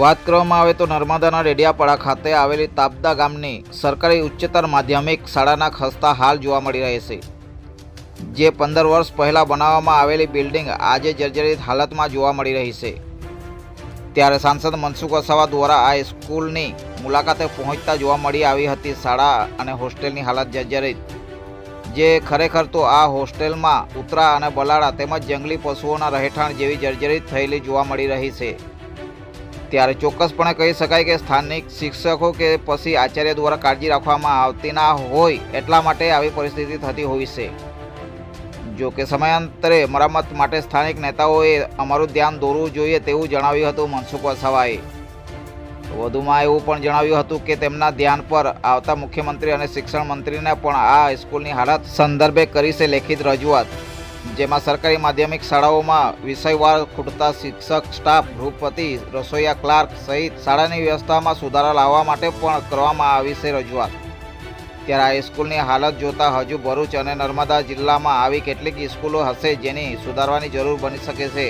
વાત કરવામાં આવે તો નર્મદાના રેડિયાપાડા ખાતે આવેલી તાપદા ગામની સરકારી ઉચ્ચતર માધ્યમિક શાળાના ખસ્તા હાલ જોવા મળી રહે છે. જે પંદર વર્ષ પહેલાં બનાવવામાં આવેલી બિલ્ડિંગ આજે જર્જરિત હાલતમાં જોવા મળી રહી છે. ત્યારે સાંસદ મનસુખ વસાવા દ્વારા આ સ્કૂલની મુલાકાતે પહોંચતા જોવા મળી આવી હતી શાળા અને હોસ્ટેલની હાલત જર્જરિત. જે ખરેખર તો આ હોસ્ટેલમાં ઉતરા અને બલાડા તેમજ જંગલી પશુઓના રહેઠાણ જેવી જર્જરિત થયેલી જોવા મળી રહી છે. ત્યારે ચોક્કસપણે કહી શકાય કે સ્થાનિક શિક્ષકો કે પછી આચાર્ય દ્વારા કાળજી રાખવામાં આવતી ના હોય એટલા માટે આવી પરિસ્થિતિ થતી હોય છે. જો કે સમયાંતરે મરામત માટે સ્થાનિક નેતાઓએ અમારું ધ્યાન દોરવું જોઈએ તેવું જણાવ્યું હતું મનસુખ વસાવાએ. વધુમાં એવું પણ જણાવ્યું હતું કે તેમના ધ્યાન પર આવતા મુખ્યમંત્રી અને શિક્ષણ મંત્રીને પણ આ સ્કૂલની હાલત સંદર્ભે કરી છે લેખિત રજૂઆત. જેમાં સરકારી માધ્યમિક શાળાઓમાં વિષયવાર ખૂટતા શિક્ષક, સ્ટાફ ગૃહપતિ રસોઈયા ક્લાર્ક સહિત શાળાની વ્યવસ્થામાં સુધારા લાવવા માટે પણ કરવામાં આવી છે રજૂઆત. ત્યારે આ સ્કૂલની હાલત જોતા હજુ ભરૂચ અને નર્મદા જિલ્લામાં આવી કેટલીક સ્કૂલો હશે જેની સુધારવાની જરૂર બની શકે છે.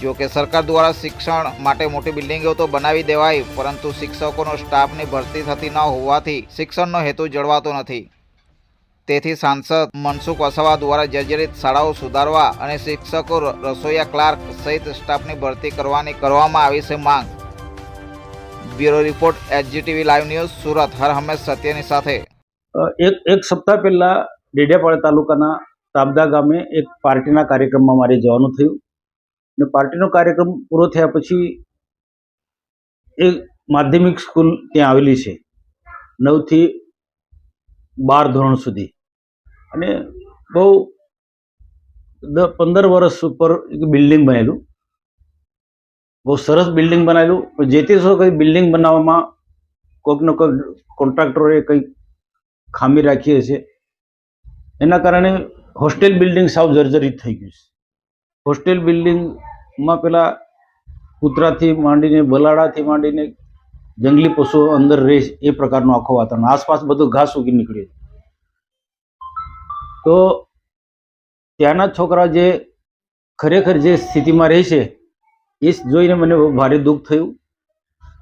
જો કે સરકાર દ્વારા શિક્ષણ માટે મોટી બિલ્ડિંગો તો બનાવી દેવાય પરંતુ શિક્ષકોનો સ્ટાફની ભરતી થતી ન હોવાથી શિક્ષણનો હેતુ જળવાતો નથી. તેથી સાંસદ મનસુખ વસાવા દ્વારા જર્જરિત શાળાઓ સુધારવા અને શિક્ષકો રસોઈયા ક્લાર્ક સહિત સ્ટાફની ભરતી કરવાની કરવામાં આવી છે માંગ. Bureau report, HGTV live news, Surat. હર હંમેશ સત્યની સાથે. એક એક સપ્તાહ પહેલા ડેડિયાપાડા તાલુકાના તાબદા ગામે એક પાર્ટીના કાર્યક્રમમાં મારે જવાનું થયું. ને પાર્ટીનો કાર્યક્રમ પૂરો થયા પછી એક માધ્યમિક સ્કૂલ ત્યાં આવેલી છે. નવથી બાર ધોરણ સુધી. અને બહુ પંદર વર્ષ ઉપર એક બિલ્ડિંગ બનેલું. બહુ સરસ બિલ્ડિંગ બનાવેલું. પણ જે તે કંઈ બિલ્ડિંગ બનાવવામાં કોઈકનો કોઈક કોન્ટ્રાક્ટરોએ કંઈક ખામી રાખી હશે એના કારણે હોસ્ટેલ બિલ્ડિંગ સાવ જર્જરિત થઈ ગયું છે. હોસ્ટેલ બિલ્ડિંગમાં પેલા કૂતરાથી માંડીને, બલાડાથી માંડીને જંગલી પશુઓ અંદર રહે એ પ્રકારનું આખો વાતાવરણ. આસપાસ બધું ઘાસ ઉગી નીકળ્યું તો ત્યાંના છોકરા જે ખરેખર જે સ્થિતિમાં રહે છે એ જોઈને મને ભારે દુઃખ થયું.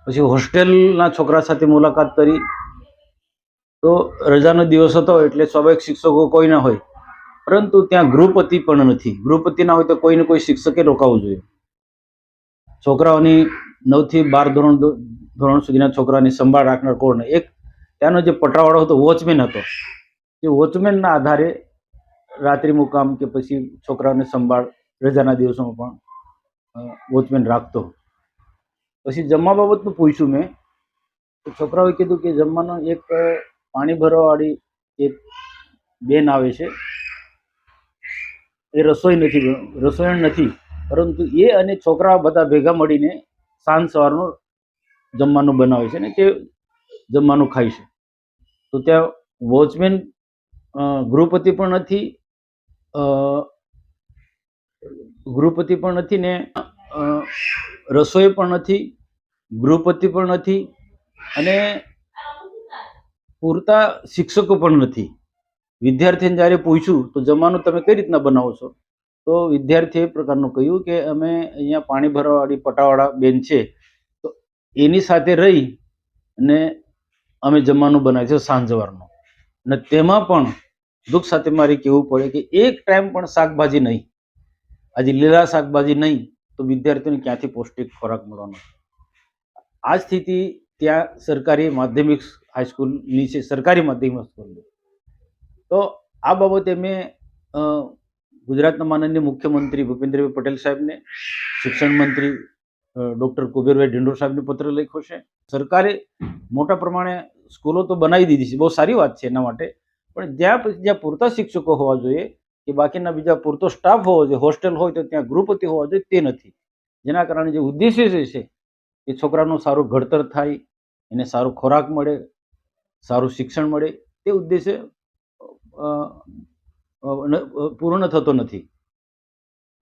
પછી હોસ્ટેલના છોકરા સાથે મુલાકાત કરી. તો રજાનો દિવસ હતો એટલે સ્વાભાવિક શિક્ષકો કોઈ ના હોય. પરંતુ ત્યાં ગૃહપતિ પણ નથી. ગૃહપતિ ના હોય તો કોઈને કોઈ શિક્ષકે રોકાવું જોઈએ. છોકરાઓની નવથી બાર ધોરણ ધોરણ સુધીના છોકરાની સંભાળ રાખનાર કોણ? એક ત્યાંનો જે પટાવાળો હતો, વોચમેન હતો. એ વોચમેનના આધારે રાત્રિ મુકામ કે પછી છોકરાઓને સંભાળ રજાના દિવસોમાં પણ વોચમેન રાખતો. પછી જમવા બાબતનું પૂછ્યું મેં, તો છોકરાઓએ કીધું કે જમવાનો એક પાણી ભરવાવાળી એક બેન આવે છે. એ રસોઈ નથી રસોઈ નથી, પરંતુ એ અને છોકરા બધા ભેગા મળીને સાંજ સવારનું જમવાનું બનાવે છે ને તે જમવાનું ખાય છે. તો ત્યાં વોચમેન ગૃહપતિ પણ નથી ગૃહપતિ પણ નથી ને રસોઈ પણ નથી ગૃહપતિ પણ નથી અને પૂરતા શિક્ષકો પણ નથી. વિદ્યાર્થીને જ્યારે પૂછ્યું, તો જમાનું તમે કઈ રીતના બનાવો છો? તો વિદ્યાર્થીએ એ પ્રકારનું કહ્યું કે અમે અહીંયા પાણી ભરવાવાળી પટાવાળા બેન છે, તો એની સાથે રહી અને અમે જમવાનું બનાવીએ છીએ સાંજ અને તેમાં પણ દુઃખ સાથે મારે કહેવું પડે કે એક ટાઈમ પણ શાકભાજી નહીં. આજે લીલા શાકભાજી નહીં, તો વિદ્યાર્થીઓને ક્યાંથી પૌષ્ટિક ખોરાક મળવાનો? આ સ્થિતિ ત્યાં સરકારી માધ્યમિક હાઈસ્કૂલની છે, સરકારી માધ્યમિક સ્કૂલ તો આ બાબતે મેં ગુજરાતના માનનીય મુખ્યમંત્રી ભૂપેન્દ્રભાઈ પટેલ સાહેબને, શિક્ષણ મંત્રી ડૉક્ટર કુબેરભાઈ ઢીંડોર સાહેબને પત્ર લખ્યો છે. સરકારે મોટા પ્રમાણે સ્કૂલો તો બનાવી દીધી છે, બહુ સારી વાત છે એના માટે. પણ જ્યાં જ્યાં પૂરતા શિક્ષકો હોવા જોઈએ કે બાકીના બીજા પૂરતો સ્ટાફ હોવો જોઈએ હોસ્ટેલ હોય તો ત્યાં ગૃહપતિ હોવા જોઈએ, તે નથી. જેના કારણે જે ઉદ્દેશ્ય જે છે, એ છોકરાનું સારું ઘડતર થાય, એને સારું ખોરાક મળે, સારું શિક્ષણ મળે, તે ઉદ્દેશ્ય પૂર્ણ થતો નથી.